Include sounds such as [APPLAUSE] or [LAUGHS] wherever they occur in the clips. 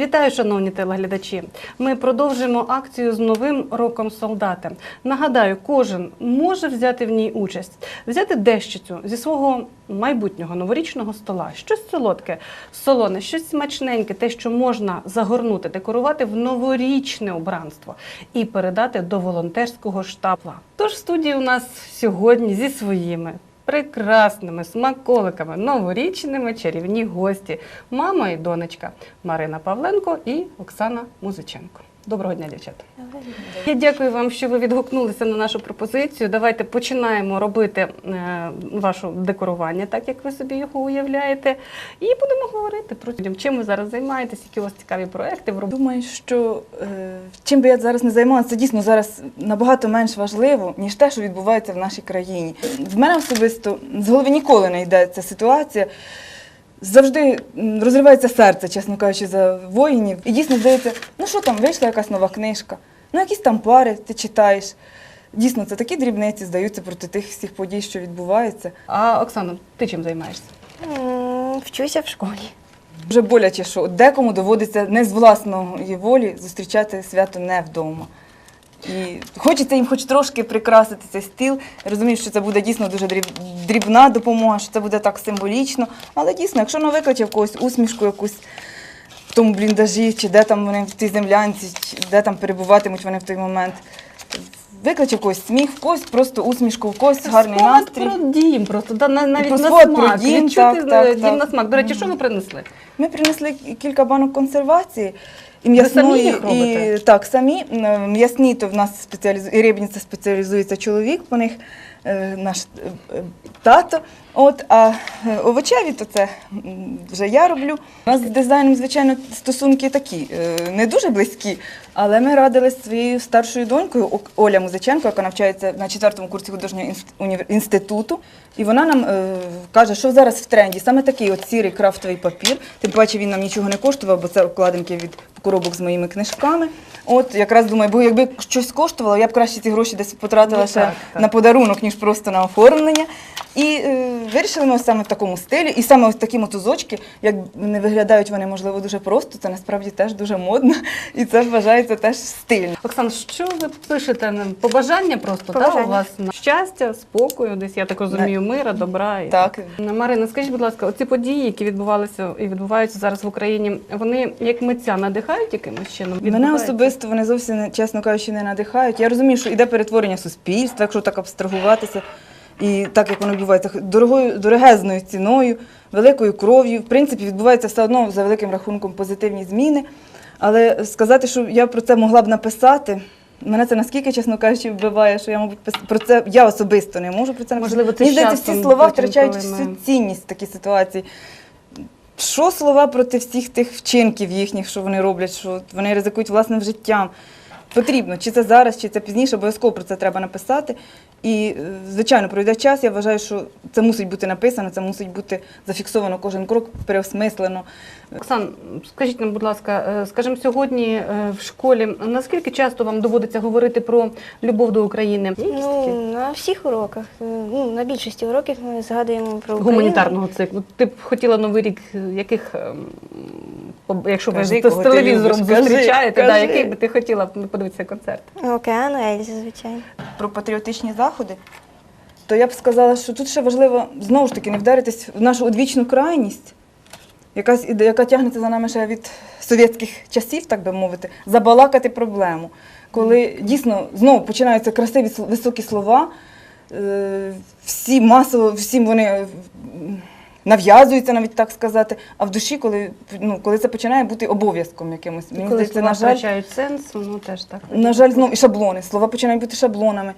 Вітаю, шановні телеглядачі. Ми продовжуємо акцію з новим роком солдата. Нагадаю, кожен може взяти в ній участь, взяти дещицю зі свого майбутнього новорічного стола, щось солодке, солоне, щось смачненьке, те, що можна загорнути, декорувати в новорічне убранство і передати до волонтерського штабу. Тож в студії у нас сьогодні зі своїми прекрасними смаколиками, новорічними чарівні гості, мама і донечка Марина Павленко і Оксана Музиченко. Доброго дня, дівчата. Я дякую вам, що ви відгукнулися на нашу пропозицію. Давайте починаємо робити е, ваше декорування, так як ви собі його уявляєте. І будемо говорити про те, чим ви зараз займаєтесь, які у вас цікаві проекти. Думаю, що е, чим би я зараз не займалася, це дійсно зараз набагато менш важливо, ніж те, що відбувається в нашій країні. В мене особисто з голови ніколи не йде ця ситуація. Завжди розривається серце, чесно кажучи, за воїнів. І дійсно здається, ну що там, вийшла якась нова книжка, ну якісь там пари ти читаєш. Дійсно, це такі дрібниці здаються проти тих всіх подій, що відбуваються. А Оксана, ти чим займаєшся? Вчуся в школі. Вже боляче, що декому доводиться не з власної волі зустрічати свято не вдома. І хочеться їм хоч трошки прикрасити цей стіл. Розумію, що це буде дійсно дуже дрібна допомога, що це буде так символічно. Але дійсно, якщо не викличе в когось усмішку якусь в тому бліндажі, чи де там вони в тій землянці, чи де там перебуватимуть вони в той момент. Викличе когось сміх, в когось просто усмішку, в когось гарний Спогад настрій. про дім, просто да, на- навіть на спогад про смак. дім, Відчути так, так, е, дім так. на смак. До речі, що ви принесли? Ми принесли кілька банок консервації. І м'ясної, їх робите? і так, самі м'ясні, то в нас спеціалізує і спеціалізується чоловік, по них е, наш е, е, тато. От, а овочеві, то це вже я роблю. У нас з дизайном, звичайно, стосунки такі, не дуже близькі, але ми радилися своєю старшою донькою Оля Музиченко, яка навчається на четвертому курсі художнього інст- інституту. І вона нам е, каже, що зараз в тренді саме такий от сірий крафтовий папір. Тим паче він нам нічого не коштував, бо це обкладинки від коробок з моїми книжками. От якраз думаю, бо якби щось коштувало, я б краще ці гроші десь потратила Ну, ще так, так. на подарунок, ніж просто на оформлення. І е, вирішили ми саме в такому стилі. І саме ось такі мотузочки, як не виглядають вони, можливо, дуже просто, це насправді теж дуже модно. [LAUGHS] І це вважається теж стильно. Оксан, що ви пишете? нам? Побажання просто так, Побажання. у вас на щастя, спокою, десь я так розумію, мира, добра. І... Так. Марина, скажіть, будь ласка, оці події, які відбувалися і відбуваються зараз в Україні, вони як митця надихають якимось чином? Мене особисто вони зовсім чесно кажучи не надихають. Я розумію, що йде перетворення суспільства, якщо так абстрагуватися, і так як воно відбувається дорогою, дорогезною ціною, великою кров'ю. В принципі, відбувається все одно за великим рахунком позитивні зміни. Але сказати, що я про це могла б написати. Мене це наскільки, чесно кажучи, вбиває, що я, мабуть, пис- про це я особисто не можу про це написати. Можливо, це Мені здається, всі слова втрачають всю цінність в такій ситуації. Що слова проти всіх тих вчинків їхніх, що вони роблять, що вони ризикують власним життям? Потрібно, чи це зараз, чи це пізніше, обов'язково про це треба написати. І, е, звичайно, пройде час. Я вважаю, що це мусить бути написано, це мусить бути зафіксовано кожен крок, переосмислено. Оксан, скажіть нам, будь ласка, е, скажімо, сьогодні е, в школі наскільки часто вам доводиться говорити про любов до України? Ну, на всіх уроках. Ну, на більшості уроків ми згадуємо про Україну. гуманітарного циклу. Ти б хотіла новий рік, яких, ем, якщо ви Кажи, з телевізором кажи, зустрічаєте, да, який би ти хотіла подивитися концерт? Океану Ельзи, звичайно. Про патріотичні заходи, то я б сказала, що тут ще важливо знову ж таки не вдаритись в нашу одвічну крайність, іде- яка тягнеться за нами ще від совєтських часів, так би мовити, забалакати проблему. Коли дійсно знову починаються красиві високі слова, е, всі масово, всім вони м, нав'язуються, навіть так сказати. А в душі, коли, ну, коли це починає бути обов'язком якимось, мені Коли здається, слова на жаль, втрачають сенс, воно теж так. на жаль, знову і шаблони. Слова починають бути шаблонами.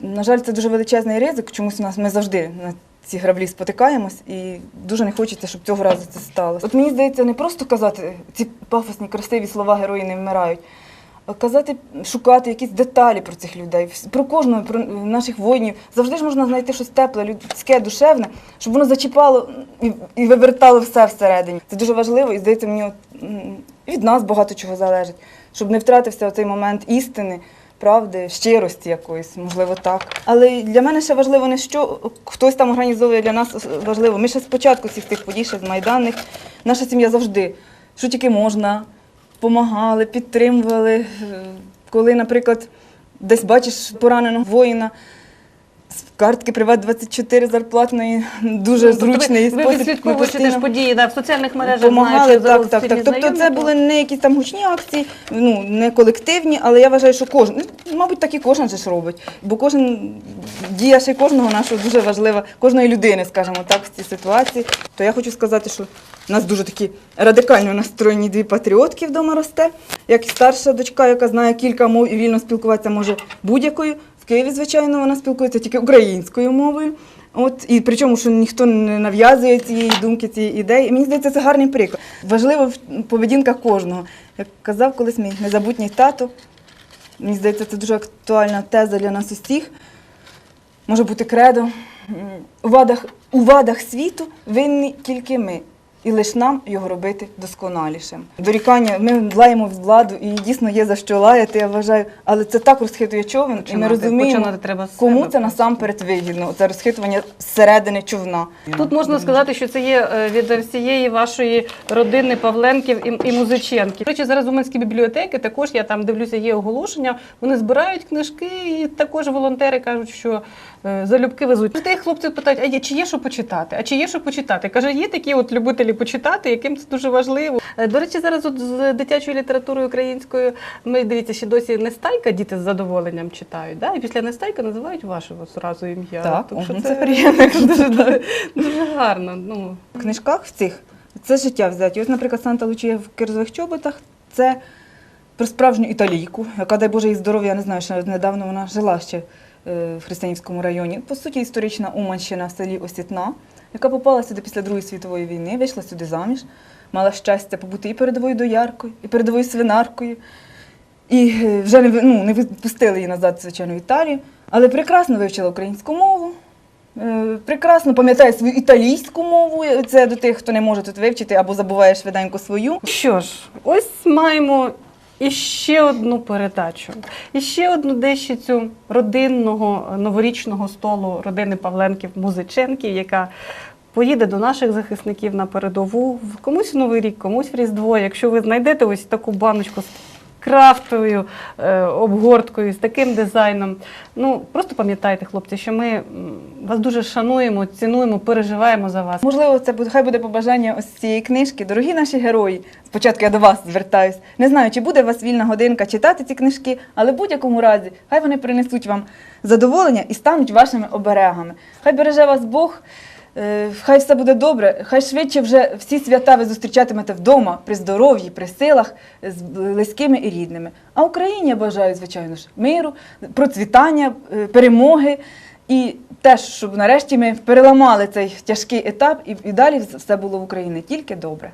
На жаль, це дуже величезний ризик. Чомусь у нас ми завжди на ці граблі спотикаємось, і дуже не хочеться, щоб цього разу це сталося. От мені здається, не просто казати ці пафосні, красиві слова герої не вмирають. Казати, шукати якісь деталі про цих людей, про кожного, про наших воїнів. Завжди ж можна знайти щось тепле, людське, душевне, щоб воно зачіпало і, і вивертало все всередині. Це дуже важливо, і здається, мені от, від нас багато чого залежить, щоб не втратився цей момент істини, правди, щирості якоїсь, можливо, так. Але для мене ще важливо не що хтось там організовує для нас важливо. Ми ще спочатку всіх цих подій, ще з майданних, наша сім'я завжди, що тільки можна. Допомагали, підтримували. Е, Коли, наприклад, десь бачиш пораненого воїна. Картки Приват 24 зарплатної, дуже Ну, тобто зручний ви, ви спосіб. Ми відслідковуєте теж події да, в соціальних мережах. Помагали, так, так, так. Тобто це були не якісь там гучні акції, ну не колективні, але я вважаю, що кожен, ну, мабуть, так і кожен же ж робить. Бо кожен дія ще кожного нашого дуже важлива, кожної людини, скажімо так, в цій ситуації. То я хочу сказати, що у нас дуже такі радикально настроєні дві патріотки вдома росте, як і старша дочка, яка знає кілька мов і вільно спілкуватися може будь-якою. В Києві, звичайно, вона спілкується тільки українською мовою. От і причому, що ніхто не нав'язує цієї думки, цієї ідеї. І мені здається, це гарний приклад. Важлива в- поведінка кожного. Як казав колись мій незабутній тато, мені здається, це дуже актуальна теза для нас усіх. Може бути кредо. У вадах, у вадах світу винні тільки ми. І лиш нам його робити досконалішим. Дорікання, ми лаємо в владу, і дійсно є за що лаяти, я вважаю, але це так розхитує човен, і ми розуміємо, починати треба кому себе це насамперед вигідно. Це розхитування зсередини човна. Тут можна сказати, що це є е, від всієї вашої родини Павленків і, і Музиченків. Речі, зараз Уманські бібліотеки також я там дивлюся, є оголошення. Вони збирають книжки, і також волонтери кажуть, що е, залюбки везуть. Тих хлопців питають, а є чи є що почитати? А чи є що почитати? Каже, є такі от любителі почитати, яким це дуже важливо. Е, До речі, зараз от з дитячою літературою українською ми дивіться, ще досі нестайка діти з задоволенням читають. Да? І після нестайка називають ваше от зразу ім'я. Так, Тому що це, [LAUGHS] приємно. дуже, дуже, гарно. Ну. В книжках в цих це життя взяти. Ось, наприклад, Санта Лучія в кирзових чоботах це про справжню італійку, яка, дай Боже, їй здоров'я, я не знаю, що недавно вона жила ще в Християнському районі. По суті, історична Уманщина в селі Осітна, яка попала сюди після Другої світової війни, вийшла сюди заміж, мала щастя побути і передовою дояркою, і передовою свинаркою. І е, вже ну, не відпустили її назад, звичайно, в Італію, але прекрасно вивчила українську мову. Е, Прекрасно пам'ятає свою італійську мову. Це до тих, хто не може тут вивчити або забуває швиденько свою. Що ж, ось маємо іще одну передачу, і ще одну дещицю родинного новорічного столу родини Павленків Музиченків, яка поїде до наших захисників на передову. В Комусь Новий рік, комусь в Різдво. Якщо ви знайдете ось таку баночку з крафтовою е, обгорткою, з таким дизайном. Ну просто пам'ятайте, хлопці, що ми вас дуже шануємо, цінуємо, переживаємо за вас. Можливо, це буде хай буде побажання ось цієї книжки. Дорогі наші герої. Спочатку я до вас звертаюсь. Не знаю, чи буде у вас вільна годинка читати ці книжки, але в будь-якому разі, хай вони принесуть вам задоволення і стануть вашими оберегами. Хай береже вас Бог. Е, Хай все буде добре, хай швидше вже всі свята ви зустрічатимете вдома, при здоров'ї, при силах, з близькими і рідними. А Україні я бажаю, звичайно ж, миру, процвітання, е, перемоги. І теж, щоб нарешті ми переламали цей тяжкий етап і, далі все було в Україні тільки добре.